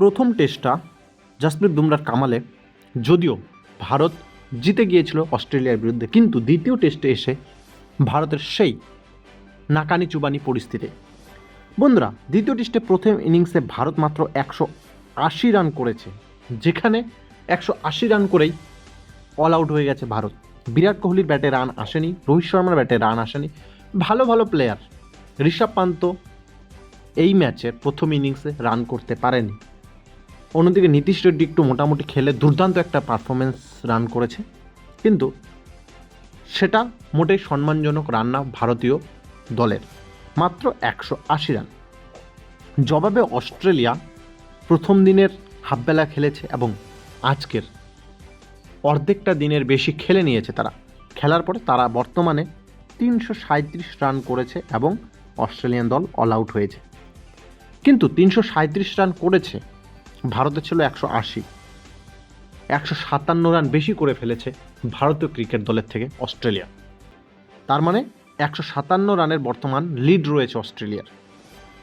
প্রথম টেস্টটা জাসপ্রীত বুমরার কামালে, যদিও ভারত জিতে গিয়েছিল অস্ট্রেলিয়ার বিরুদ্ধে, কিন্তু দ্বিতীয় টেস্টে এসে ভারতের সেই নাকানি চুবানি পরিস্থিতি। বন্ধুরা, দ্বিতীয় টেস্টে প্রথম ইনিংসে ভারত মাত্র একশো আশি রান করেছে, যেখানে একশো আশি রান করেই অল আউট হয়ে গেছে ভারত। বিরাট কোহলির ব্যাটে রান আসেনি, রোহিত শর্মার ব্যাটে রান আসেনি। ভালো ভালো প্লেয়ার ঋষভ পান্ত এই ম্যাচের প্রথম ইনিংসে রান করতে পারেনি। অন্যদিকে নীতিশ রেড্ডি একটু মোটামুটি খেলে দুর্দান্ত একটা পারফরমেন্স রান করেছে। কিন্তু সেটা মোটেই সম্মানজনক রান না ভারতীয় দলের। মাত্র একশো আশি রান জবাবে অস্ট্রেলিয়া প্রথম দিনের হাফবেলা খেলেছে এবং আজকের অর্ধেকটা দিনের বেশি খেলে নিয়েছে তারা। খেলার পরে তারা বর্তমানে তিনশো সাঁত্রিশ রান করেছে এবং অস্ট্রেলিয়ান দল অল আউট হয়েছে। কিন্তু তিনশো সাঁত্রিশ রান করেছে ভারতে ছিল একশো আশি। একশো সাতান্ন রান বেশি করে ফেলেছে ভারতীয় ক্রিকেট দলের থেকে অস্ট্রেলিয়া। তার মানে একশো সাতান্ন রানের বর্তমান লিড রয়েছে অস্ট্রেলিয়ার।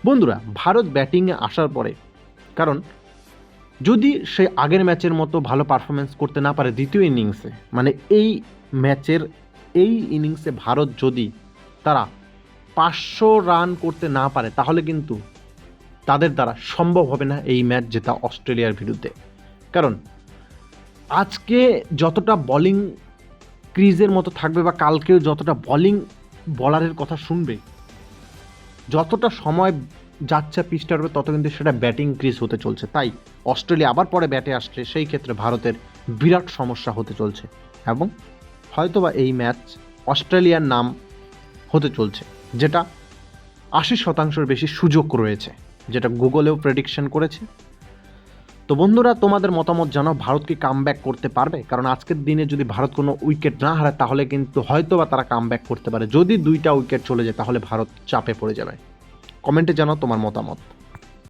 বন্ধুরা, ভারত ব্যাটিংয়ে আসার পরে, কারণ যদি সে আগের ম্যাচের মতো ভালো পারফরমেন্স করতে না পারে দ্বিতীয় ইনিংসে মানে এই ম্যাচের, এই ইনিংসে ভারত যদি তারা পাঁচশো রান করতে না পারে, তাহলে কিন্তু তাদের দ্বারা সম্ভব হবে না এই ম্যাচ জেতা অস্ট্রেলিয়ার বিরুদ্ধে। কারণ আজকে যতটা বোলিং ক্রিজের মতো থাকবে বা কালকেও যতটা বোলিং বলারের কথা শুনবে, যতটা সময় যাচ্ছে পিচটার উপরে তত কিন্তু সেটা ব্যাটিং ক্রিজ হতে চলছে। তাই অস্ট্রেলিয়া আবার পরে ব্যাটে আসছে, সেই ক্ষেত্রে ভারতের বিরাট সমস্যা হতে চলছে এবং হয়তোবা এই ম্যাচ অস্ট্রেলিয়ার নাম হতে চলছে, যেটা আশি শতাংশের বেশি সুযোগ রয়েছে। যেটা গুগলেও প্রেডিকশন করেছে। তো বন্ধুরা, তোমাদের মতামত জানাও, ভারত কি কাম করতে পারবে? কারণ আজকের দিনে যদি ভারত কোনো উইকেট না হারায়, তাহলে কিন্তু হয়তো বা তারা কাম করতে পারে। যদি দুইটা উইকেট চলে যায়, তাহলে ভারত চাপে পড়ে যাবে। কমেন্টে জানাও তোমার মতামত।